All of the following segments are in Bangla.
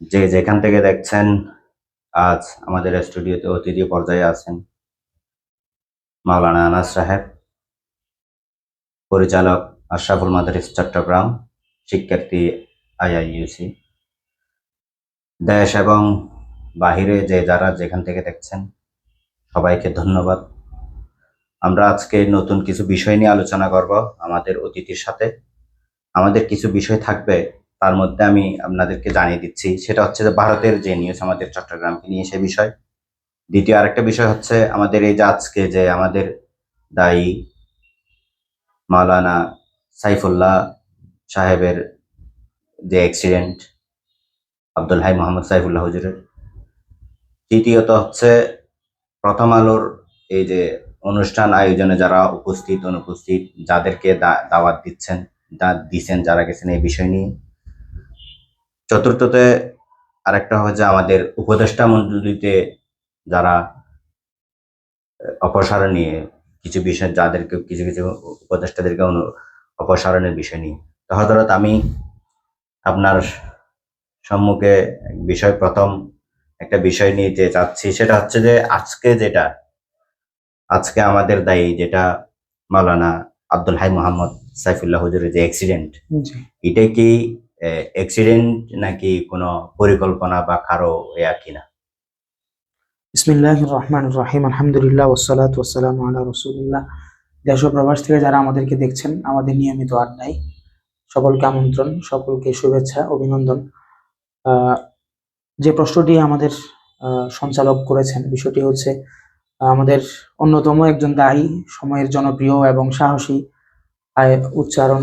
যে যেখান থেকে দেখছেন, আজ আমাদের স্টুডিওতে অতিথি পর্যায়ে আছেন মাওলানা আনাস সাহেব, পরিচালক আশরাফুল মাদারিস চট্টগ্রাম, শিক্ষার্থী আইআইইউসি। দেশ এবং বাহিরে যে যারা যেখান থেকে দেখছেন, সবাইকে ধন্যবাদ। আমরা আজকে নতুন কিছু বিষয় নিয়ে আলোচনা করব আমাদের অতিথির সাথে। আমাদের কিছু বিষয় থাকবে তার মধ্যে আমি আপনাদেরকে জানিয়ে দিচ্ছি। সেটা হচ্ছে যে ভারতের যে নিউজ আমাদের চট্টগ্রামকে নিয়ে সে বিষয়। দ্বিতীয় আরেকটা বিষয় হচ্ছে আমাদের এই যে আজকে যে আমাদের দায়ী মাওলানা সাইফুল্লাহ সাহেবের যে অ্যাক্সিডেন্ট আব্দুল হাই মোহাম্মদ সাইফুল্লাহ হুজুরের। তৃতীয়ত হচ্ছে প্রথম আলোর এই যে অনুষ্ঠান আয়োজনে যারা উপস্থিত, অনুপস্থিত, যাদেরকে দাওয়াত দিচ্ছেন দিচ্ছেন যারা গেছেন এই বিষয় নিয়ে চতুর্থতে আরেকটা হচ্ছে আমাদের উপদেষ্টা মন্ডলীতে যারা অপসারণ নিয়ে কিছু বিষয় যাদেরকে কিছু কিছু উপদেষ্টাদেরকে অপসারণের বিষয় নিয়ে। তো হজরত আমি আপনার সম্মুখে বিষয় প্রথম একটা বিষয় নিতে চাচ্ছি সেটা হচ্ছে যে আজকে যেটা আজকে আমাদের দায়ী যেটা মাওলানা আব্দুল হাই মোহাম্মদ সাইফুল্লাহ হুজুরের যে অ্যাক্সিডেন্ট এটা কি অ্যাক্সিডেন্ট নাকি কোনো পরিকল্পনা বা কারও ইয়া কিনা? বিসমিল্লাহির রহমানির রহিম আলহামদুলিল্লাহ ওয়াসসালাতু ওয়াসসালামু আলা রাসূলিল্লাহ। দেশ প্রবাস থেকে যারা আমাদেরকে দেখছেন, আমাদের নিয়মিত আড্ডায়, সকলকে আমন্ত্রণ, সকলকে শুভেচ্ছা, অভিনন্দন। যে প্রশ্নটি আমাদের সঞ্চালক করেছেন, বিষয়টি হচ্ছে, আমাদের অন্যতম একজন দায়ী, সময়ের জনপ্রিয় এবং সাহসী উচ্চারণ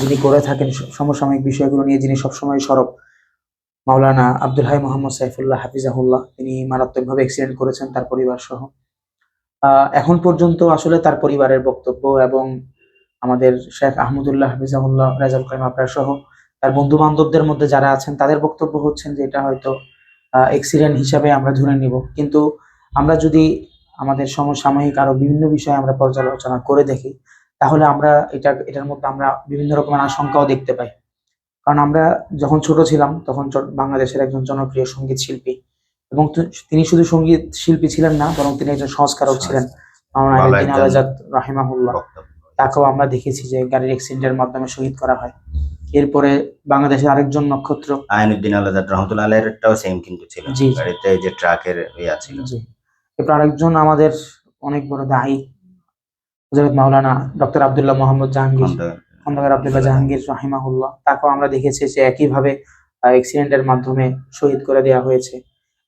যিনি করে থাকেন সমসাময়িক বিষয়গুলো নিয়ে, যিনি সবসময় সরব, মাওলানা আব্দুল হাই মোহাম্মদ সাইফুল্লাহ হাফিজাহুল্লাহ, তিনি মারাত্মকভাবে অ্যাক্সিডেন্ট করেছেন তার পরিবার সহ এখন পর্যন্ত আসলে তার পরিবারের বক্তব্য এবং আমাদের শেখ আহমদুল্লাহ হাফিজাহুল্লাহ রাজাল কাইম আপনার সহ তার বন্ধু বান্ধবদের মধ্যে যারা আছেন, তাদের বক্তব্য হচ্ছেন যে এটা হয়তো অ্যাক্সিডেন্ট হিসাবে আমরা ধরে নিব। কিন্তু আমরা যদি আমাদের সমসাময়িক আরও বিভিন্ন বিষয়ে আমরা পর্যালোচনা করে দেখি তাহলে আমরা এটা এটার মধ্যে আমরা বিভিন্ন রকমের আশঙ্কাও দেখতে পাই। কারণ আমরা যখন ছোট ছিলাম তখন বাংলাদেশের একজন জনপ্রিয় সংগীত শিল্পী এবং তিনি শুধু সংগীত শিল্পী ছিলেন না বরং তিনি একজন সংস্কারক ছিলেন। রাহিমাহুল্লাহ। তাকেও আমরা দেখেছি যে গাড়ির অ্যাক্সিডেন্টের মাধ্যমে শহীদ করা হয়। এরপরে বাংলাদেশের আরেকজন নক্ষত্র। আইনুদ্দিন আলাদা রহমতুল্লাহ আলাইটাও সেম কিন্তু ছিল। জি। গাড়িতে যে ট্রাকের ইয়া ছিল। জি। এরপর আরেকজন আমাদের অনেক বড় দায়ী হযরত মাওলানা ডক্টর আব্দুল্লাহ মোহাম্মদ জাহাঙ্গীর খন্দকার। খন্দকার আব্দুল্লাহ জাহাঙ্গীর রাহিমাহুল্লাহ তাকেও আমরা দেখেছি যে একইভাবে অ্যাক্সিডেন্টের মাধ্যমে শহীদ করে দেওয়া হয়েছে।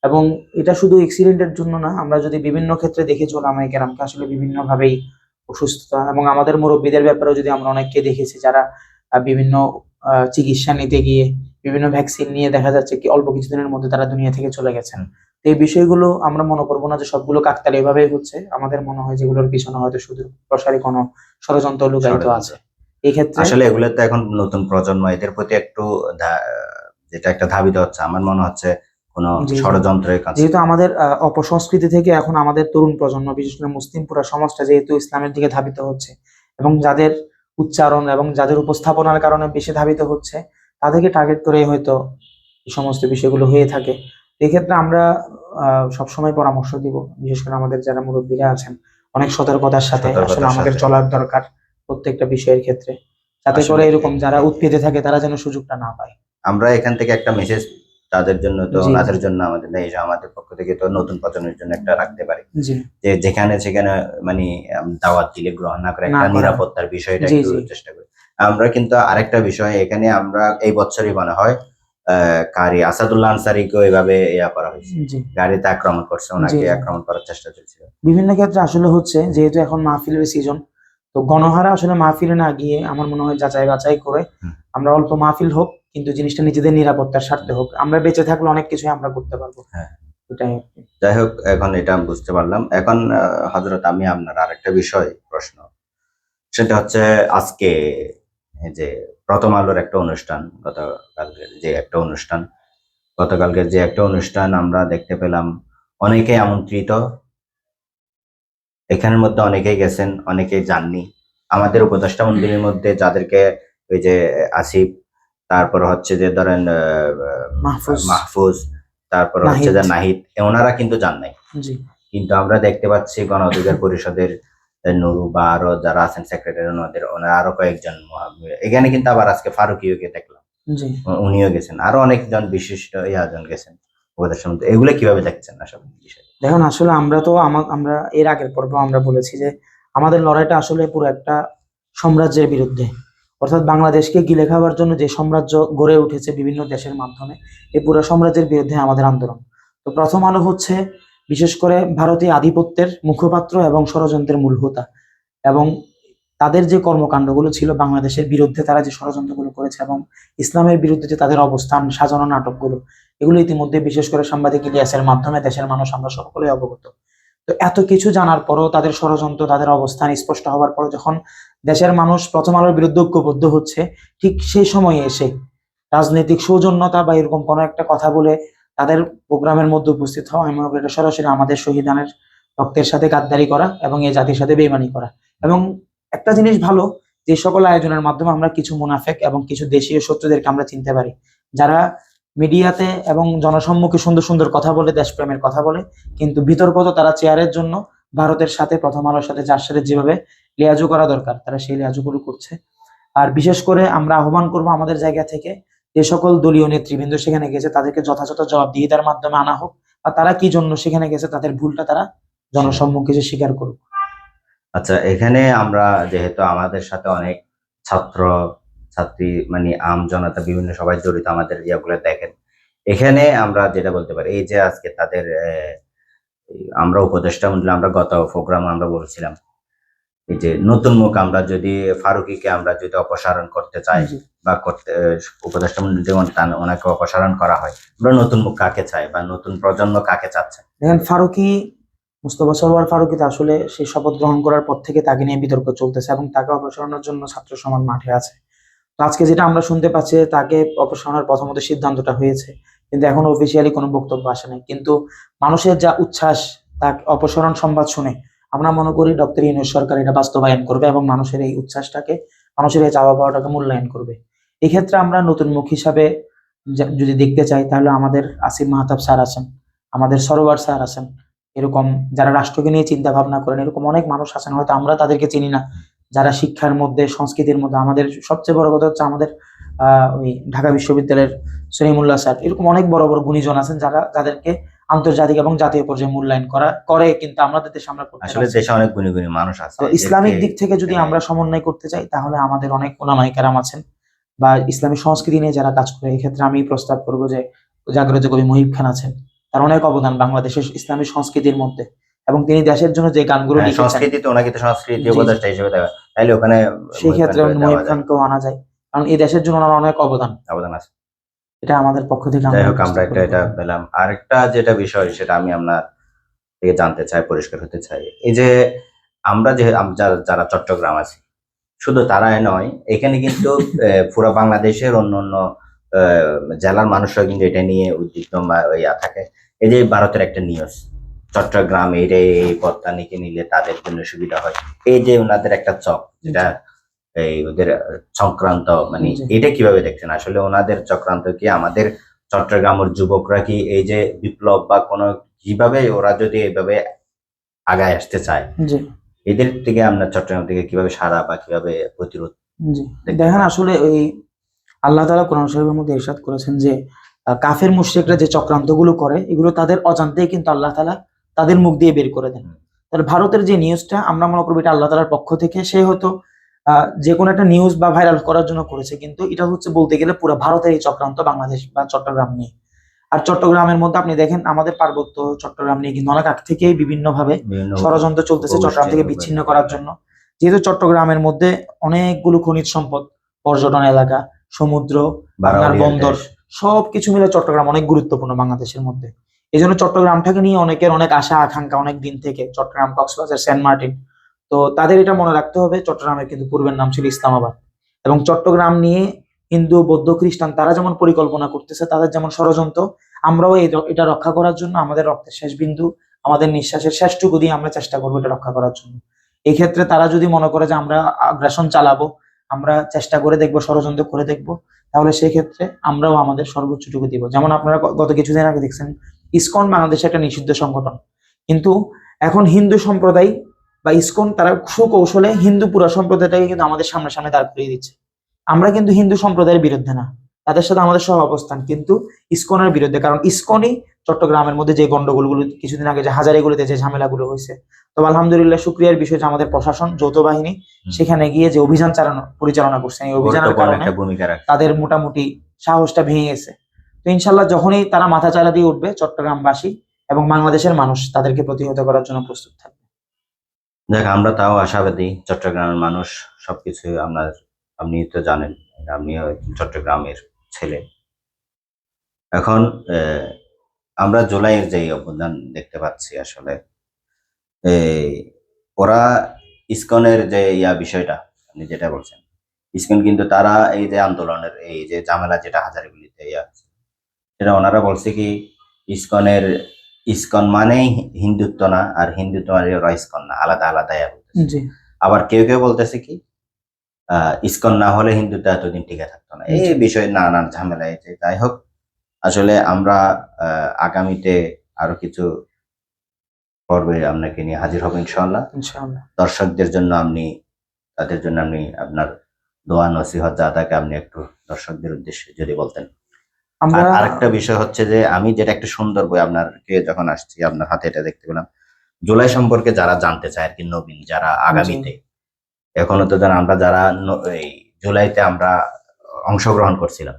এবং এটা শুধু অ্যাক্সিডেন্টের জন্য না আমরা যদি বিভিন্ন ক্ষেত্রে দেখি ওলামায়ে কেরামকে আসলে বিভিন্ন ভাবেই অসুস্থতা এবং আমাদের মুরব্বীদের ব্যাপারেও যদি আমরা অনেককে দেখেছি যারা বিভিন্ন আহ, চিকিৎসা নিতে গিয়ে বিভিন্ন ভ্যাকসিন নিয়ে দেখা যাচ্ছে কি অল্প কিছুদিনের মধ্যে তারা দুনিয়া থেকে চলে গেছেন। এই বিষয়গুলো আমরা মনে করব না যে সবগুলো কাকতালি এভাবেই হচ্ছে। আমাদের মনে হয় যেগুলোর পিছনে হয়তো শুধু প্রসারী কোনো ষড়যন্ত্র লুকায়িত আছে। এই ক্ষেত্রে আসলে এগুলো তো এখন নতুন প্রজন্ম এদের প্রতি একটু যেটা একটা ধাবিত হচ্ছে আমার মনে হচ্ছে কোন। ষড়যন্ত্রের কাছে। যেহেতু আমাদের অপসংস্কৃতি থেকে এখন আমাদের তরুণ প্রজন্ম বিশেষ করে মুসলিম পুরা সমাজটা যেহেতু ইসলামের দিকে ধাবিত হচ্ছে এবং যাদের উচ্চারণ এবং যাদের উপস্থাপনার কারণে বেশি ধাবিত হচ্ছে তাদেরকে টার্গেট করে হয়তো এই সমস্ত বিষয়গুলো হয়ে থাকে। এক্ষেত্রে আমরা সবসময় পরামর্শ দিব বিশেষ করে আমাদের যারা মুরব্বীরা আছেন অনেক সতর্কতার সাথে আসলে আমাদের চলার দরকার প্রত্যেকটা বিষয়ের ক্ষেত্রে যাতে করে এরকম যারা উৎপেতে থাকে তারা যেন সুযোগটা না পায়। আমরা এখান থেকে একটা মেসেজ তাদের জন্য তো জি। জন্য আমাদের নেই যে আমাদের পক্ষ থেকে তো নতুন প্রজন্মের জন্য একটা রাখতে পারি। যে যেখানে সেখানে মানে দাওয়াত দিলে গ্রহণ না করে একটা নিরাপত্তার বিষয়টা একটু চেষ্টা করি। আমরা কিন্তু আরেকটা বিষয় এখানে আমরা এই বছরই মনে হয় কারি আসাদুল্লাহ আনসারিকেও এভাবে ইয়া করা হয়েছে। গাড়িতে আক্রমণ করছে ওনাকে আক্রমণ করার চেষ্টা চলছিল। বিভিন্ন ক্ষেত্রে আসলে হচ্ছে যেহেতু এখন মাহফিলের সিজন তো গণহারা আসলে মাহফিলে না গিয়ে আমার মনে হয় যাচাই বাছাই করে আমরা অল্প মাহফিল হোক কিন্তু জিনিসটা নিজেদের নিরাপত্তার স্বার্থে হোক আমরা বেঁচে থাকলে অনেক কিছুই আমরা করতে পারব। হ্যাঁ। যাই হোক এখন এটা আমি বুঝতে পারলাম। এখন হজরত আমি আপনার আরেকটা বিষয় প্রশ্ন। সেটা হচ্ছে আজকে যে প্রথম আলোর একটা অনুষ্ঠান গতকালকের যে একটা অনুষ্ঠান। গতকালকের যে একটা অনুষ্ঠান আমরা দেখতে পেলাম অনেকেই আমন্ত্রিত। এখানের মধ্যে অনেকেই গেছেন অনেকেই যাননি। আমাদের উপদেষ্টা মন্দিরের মধ্যে যাদেরকে ওই যে আসিফ তারপর হচ্ছে যে ধরেন আহ, মাহফুজ। তারপর হচ্ছে। যে নাহিদ। ওনারা কিন্তু যান নাই। কিন্তু আমরা দেখতে পাচ্ছি গণ অধিকার পরিষদের নুরু বা আরও যারা আছেন সেক্রেটারি ওনাদের ওনারা আরও কয়েকজন এখানে কিন্তু আবার আজকে ফারুকিওকে দেখলাম। উনিও গেছেন। আরও অনেকজন বিশিষ্ট ইয়াজন গেছেন মধ্যে এগুলো কীভাবে দেখছেন আসলে দেখুন আসলে আমরা তো আমা- আমরা এর আগের পর্বে আমরা বলেছি যে আমাদের লড়াইটা আসলে পুরো একটা সাম্রাজ্যের বিরুদ্ধে। অর্থাৎ বাংলাদেশকে গিলে খাওয়ার জন্য যে সাম্রাজ্য গড়ে উঠেছে বিভিন্ন দেশের মাধ্যমে এই পুরো সাম্রাজ্যের বিরুদ্ধে আমাদের আন্দোলন। তো প্রথম আলো হচ্ছে বিশেষ করে ভারতীয় আধিপত্যের মুখপাত্র এবং ষড়যন্ত্রের মূল হোতা। এবং তাদের যে কর্মকাণ্ডগুলো ছিল বাংলাদেশের বিরুদ্ধে, তারা যে ষড়যন্ত্রগুলো করেছে এবং ইসলামের বিরুদ্ধে যে তাদের অবস্থান, সাজানো নাটকগুলো, এগুলো ইতিমধ্যে বিশেষ করে সাংবাদিক ইলিয়াসের মাধ্যমে দেশের মানুষ আমরা সকলেই অবগত। তো এত কিছু জানার পরও তাদের ষড়যন্ত্র, তাদের অবস্থান স্পষ্ট হওয়ার পর যখন দেশের মানুষ প্রথম আলোর বিরুদ্ধে ঐক্যবদ্ধ হচ্ছে, ঠিক সেই সময়ে এসে রাজনৈতিক সৌজন্যতা বা এরকম কোনো একটা কথা বলে তাদের প্রোগ্রামের মধ্যে উপস্থিত হওয়া। আমি মনে করি এটা সরাসরি আমাদের শহীদানের রক্তের সাথে গাদ্দারি করা এবং এই জাতির সাথে বেইমানি করা। এবং একটা জিনিস ভালো, যে সকল আয়োজনের মাধ্যমে আমরা কিছু মুনাফেক এবং কিছু দেশীয় শত্রুদেরকে আমরা চিনতে পারি। যারা মিডিয়াতে এবং জনসম্মুখে সুন্দর সুন্দর কথা বলে, দেশপ্রেমের কথা বলে, কিন্তু বিতর্কত তারা চেয়ারের জন্য ভারতের সাথে, প্রথম আলোর সাথে, যার সাথে যেভাবে লিয়াজু করা দরকার, তারা সেই লিয়াজুগুলো করছে। আর বিশেষ করে আমরা আহ্বান করব আমাদের জায়গা থেকে যে সকল দলীয় নেতৃবৃন্দ সেখানে গেছে, তাদেরকে যথাযথ জবাবদিহিতার মাধ্যমে আনা হোক আর তারা কি জন্য সেখানে গেছে, তাদের ভুলটা তারা জনসম্মুখে এসে স্বীকার করুক। আচ্ছা এখানে আমরা যেহেতু আমাদের সাথে অনেক ছাত্র, ছাত্রী মানে আম জনতা, বিভিন্ন সবাই জড়িত, আমাদের ইয়েগুলো দেখেন। এখানে আমরা যেটা বলতে পারি, এই যে আজকে তাদের আমরা উপদেষ্টা মন্ডলী, আমরা গত প্রোগ্রাম আমরা বলছিলাম এই যে নতুন মুখ আমরা যদি ফারুকিকে আমরা যদি অপসারণ করতে চাই বা করতে উপদেষ্টা মন্ডলী ওনাকে অপসারণ করা হয় আমরা নতুন মুখ কাকে চাই বা নতুন প্রজন্ম কাকে চাচ্ছে? দেখেন ফারুকি মুস্তফা সরোয়ার ফারুকিতে আসলে সেই শপথ গ্রহণ করার পর থেকে তাকে নিয়ে বিতর্ক চলতেছে এবং তাকে অপসারণের জন্য ছাত্র সমাজ মাঠে আছে। তো আজকে যেটা আমরা শুনতে পাচ্ছি তাকে অপসারণের প্রথমত সিদ্ধান্তটা হয়েছে কিন্তু এখন অফিসিয়ালি কোনো বক্তব্য আসে নাই। কিন্তু মানুষের যা উচ্ছ্বাস তাকে অপসারণ সংবাদ শুনে আমরা মনে করি ডক্টর ইউনুস সরকার এটা বাস্তবায়ন করবে এবং মানুষের এই উচ্ছ্বাসটাকে, মানুষের এই চাওয়া পাওয়াটাকে মূল্যায়ন করবে। এক্ষেত্রে আমরা নতুন মুখ হিসাবে যদি দেখতে চাই, তাহলে আমাদের আসিফ মাহতাব স্যার আছেন, আমাদের সরোয়ার স্যার আছেন, এরকম যারা রাষ্ট্রকে নিয়ে চিন্তা ভাবনা করেন, এরকম অনেক মানুষ আছেন, হয়তো আমরা তাদেরকে চিনি না। যারা শিক্ষার মধ্যে, সংস্কৃতির মধ্যে, আমাদের সবচেয়ে বড় কথা হচ্ছে আমাদের ওই ঢাকা বিশ্ববিদ্যালয়ের সলিমুল্লাহ স্যার, এরকম অনেক বড় বড় গুণীজন আছেন যারা, যাদেরকে আন্তর্জাতিক এবং জাতীয় পর্যায়ে মূল্যায়ন করা করে কিন্তু আমাদের দেশে আমরা আসলে দেশে অনেক গুণী গুণী মানুষ আছে। তো ইসলামিক দিক থেকে যদি আমরা সমন্বয় করতে চাই তাহলে আমাদের অনেক ওলামাই কেরাম আছেন বা ইসলামী সংস্কৃতি নিয়ে যারা কাজ করে এক্ষেত্রে আমি প্রস্তাব করব যে জাগ্রত কবি মহিব খান আছেন। তার অনেক অবদান বাংলাদেশের ইসলামী সংস্কৃতির মধ্যে এবং তিনি দেশের জন্য যে গানগুলো হ্যাঁ, সংস্কৃতি তো ওনাকে তো সংস্কৃতি। উপদেষ্টা হিসেবে তাইলে ওখানে সেই ক্ষেত্রে মহিব খানকেও আনা যায়। কারণ এই দেশের জন্য ওনার অনেক অবদান। অবদান আছে। এটা আমাদের পক্ষ থেকে যাই হোক আমরা একটা এটা। পেলাম। আরেকটা যেটা বিষয় সেটা আমি আপনার থেকে জানতে চাই পরিষ্কার হতে চাই। এই যে আমরা যে যারা চট্টগ্রাম আছি শুধু তারাই নয় এখানে কিন্তু পুরো বাংলাদেশের অন্য অন্য আহ, জেলার মানুষরা কিন্তু এটা নিয়ে উদ্বিগ্ন বা ইয়া থাকে। এই যে ভারতের একটা নিউজ চট্টগ্রাম এই রে এই পদ্মা নিকে নিলে তাদের জন্য সুবিধা হয়। এই যে ওনাদের একটা চক যেটা এই ওদের চক্রান্ত মানে এটা কীভাবে দেখছেন? আসলে ওনাদের চক্রান্ত কি আমাদের চট্টগ্রামের যুবকরা কি এই যে বিপ্লব বা কোনো কীভাবে ওরা যদি এভাবে আগায় আসতে চায়? এদের থেকে আমরা চট্টগ্রাম থেকে কীভাবে সারা বা কীভাবে প্রতিরোধ দেখেন আসলে ওই আল্লাহ তালা কোরআন শরীফের মধ্যে ইরশাদ করেছেন যে কাফের মুশরিকরা যে চক্রান্তগুলো করে এগুলো তাদের অজান্তেই কিন্তু আল্লাহ তালা তাদের মুখ দিয়ে বের করে দেন। তাহলে ভারতের যে নিউজটা আমরা মনে করব এটা আল্লাহ তাআলার পক্ষ থেকে সে হয়তো যে কোনো একটা নিউজ বা ভাইরাল করার জন্য করেছে কিন্তু এটা হচ্ছে বলতে গেলে পুরো ভারতের এই চক্রান্ত বাংলাদেশ বা চট্টগ্রাম নিয়ে। আর চট্টগ্রামের মধ্যে আপনি দেখেন আমাদের পার্বত্য চট্টগ্রাম নিয়ে কিন্তু অনেক আগ থেকেই বিভিন্ন ভাবে ষড়যন্ত্র চলতেছে চট্টগ্রাম থেকে বিচ্ছিন্ন করার জন্য। যেহেতু চট্টগ্রামের মধ্যে অনেকগুলো খনিজ সম্পদ পর্যটন এলাকা সমুদ্র আপনার বন্দর। সবকিছু মিলে চট্টগ্রাম অনেক গুরুত্বপূর্ণ বাংলাদেশের মধ্যে। এই জন্য চট্টগ্রামটাকে নিয়ে অনেকের অনেক আশা আকাঙ্ক্ষা অনেক দিন থেকে। চট্টগ্রাম কক্সবাজার সেন্ট মার্টিন তো তাদের এটা মনে রাখতে হবে, চট্টগ্রামের কিন্তু পূর্বের নাম ছিল ইসলামাবাদ। এবং চট্টগ্রাম নিয়ে হিন্দু, বৌদ্ধ, খ্রিস্টান, তারা যেমন পরিকল্পনা করতেছে, তাদের যেমন ষড়যন্ত্র, আমরাও এটা রক্ষা করার জন্য আমাদের রক্তের শেষ বিন্দু, আমাদের নিঃশ্বাসের শেষটুকু দিয়ে আমরা চেষ্টা করব এটা রক্ষা করার জন্য। এই ক্ষেত্রে তারা যদি মনে করে যে আমরা আগ্রাসন চালাবো, আমরা চেষ্টা করে দেখব, ষড়যন্ত্র করে দেখব, তাহলে সেক্ষেত্রে আমরাও আমাদের সর্বোচ্চটুকু দিব। যেমন আপনারা গত কিছুদিন আগে দেখছেন, ইসকন বাংলাদেশে একটা নিষিদ্ধ সংগঠন। কিন্তু এখন হিন্দু সম্প্রদায় বা ইসকন তারা সুকৌশলে হিন্দু পুরা সম্প্রদায়টাকে কিন্তু আমাদের সামনে সামনে দাঁড় করিয়ে দিচ্ছে। আমরা কিন্তু হিন্দু সম্প্রদায়ের বিরুদ্ধে না তাদের সাথে আমাদের সহ অবস্থান কিন্তু ইসকনের বিরুদ্ধে কারণ ইসকনই চট্টগ্রামের মধ্যে যে গন্ডগোলগুলো কিছুদিন আগে যে হাজারিগুলোতে যে ঝামেলাগুলো হয়েছে। তো আলহামদুলিল্লাহ শুক্রিয়ার বিষয় যে আমাদের প্রশাসন যৌথ বাহিনী সেখানে গিয়ে যে অভিযান চালানো পরিচালনা করছে এই অভিযানের কারণে তাদের মোটামুটি সাহসটা ভেঙে গেছে। তো ইনশাল্লাহ যখনই তারা মাথা চারা দিয়ে উঠবে চট্টগ্রামবাসী এবং বাংলাদেশের মানুষ তাদেরকে প্রতিহত করার জন্য প্রস্তুত থাকবে। দেখ, আমরা তাও আশাবাদী চট্টগ্রামের মানুষ সবকিছু আপনার, আপনি তো জানেন আপনিও চট্টগ্রামের ছেলে। এখন আমরা জুলাইয়ের যে অবদান দেখতে পাচ্ছি আসলে ওরা ইসকনের যে ইয়া বিষয়টা, আপনি যেটা বলছেন, ইসকন কিন্তু তারা এই যে আন্দোলনের, এই যে ঝামেলা যেটা হাজারিগুলিতে ইয়া সেটা ওনারা বলছে কি, ইসকনের ইসকন মানেই হিন্দুত্ব না আর হিন্দুত্ব মানে ইসকন না আলাদা আলাদা আবার কেউ কেউ বলতেছে কি ইসকন না হলে হিন্দুত্ব এতদিন টিকে থাকতো না। এই বিষয়ে নানান ঝামেলা হয়েছে যাই হোক আসলে আমরা আহ, আগামীতে আরও কিছু পর্বে আপনাকে নিয়ে হাজির হব ইনশাল্লাহ দর্শকদের জন্য আপনি তাদের জন্য আপনি আপনার দোয়া নসিহত যা থাকে আপনি একটু দর্শকদের উদ্দেশ্যে যদি বলতেন। আমরা আর আরেকটা বিষয় হচ্ছে যে আমি যেটা একটা সুন্দর বই আপনারকে যখন আসছি আপনার হাতে এটা দেখতে পেলাম। জুলাই সম্পর্কে যারা জানতে চায় আর কি নবীন যারা আগামীতে এখনও তো জান আমরা যারা এই জুলাইতে আমরা অংশগ্রহণ করছিলাম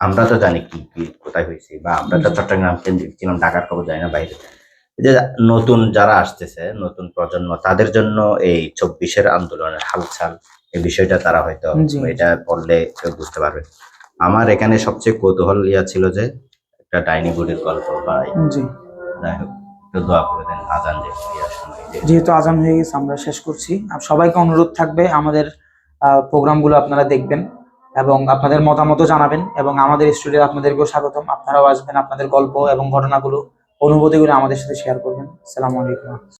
আমরা তো জানি কি কি কোথায় হয়েছে বা আমরা তো চট্টগ্রাম কেন্দ্রিক ছিলাম ঢাকার খবর যাই না বাইরে যে নতুন যারা আসতেছে নতুন প্রজন্ম তাদের জন্য এই চব্বিশের আন্দোলনের হালচাল এই বিষয়টা তারা হয়তো এটা পড়লে বুঝতে পারবে। আমার এখানে সবচেয়ে কৌতূহল ইয়া ছিল যে একটা ডাইনি বুড়ির গল্প বা জি। যাই হোক একটু দোয়া করে দেন আজান যে ইয়ার সময় যে যেহেতু আজান হয়ে গেছে আমরা শেষ করছি। আর সবাইকে অনুরোধ থাকবে আমাদের প্রোগ্রামগুলো আপনারা দেখবেন এবং আপনাদের মতামতও জানাবেন এবং আমাদের স্টুডিও আপনাদেরকেও স্বাগতম। আপনারাও আসবেন আপনাদের গল্প এবং ঘটনাগুলো অনুভূতিগুলো আমাদের সাথে শেয়ার করবেন। আসসালামু আলাইকুম।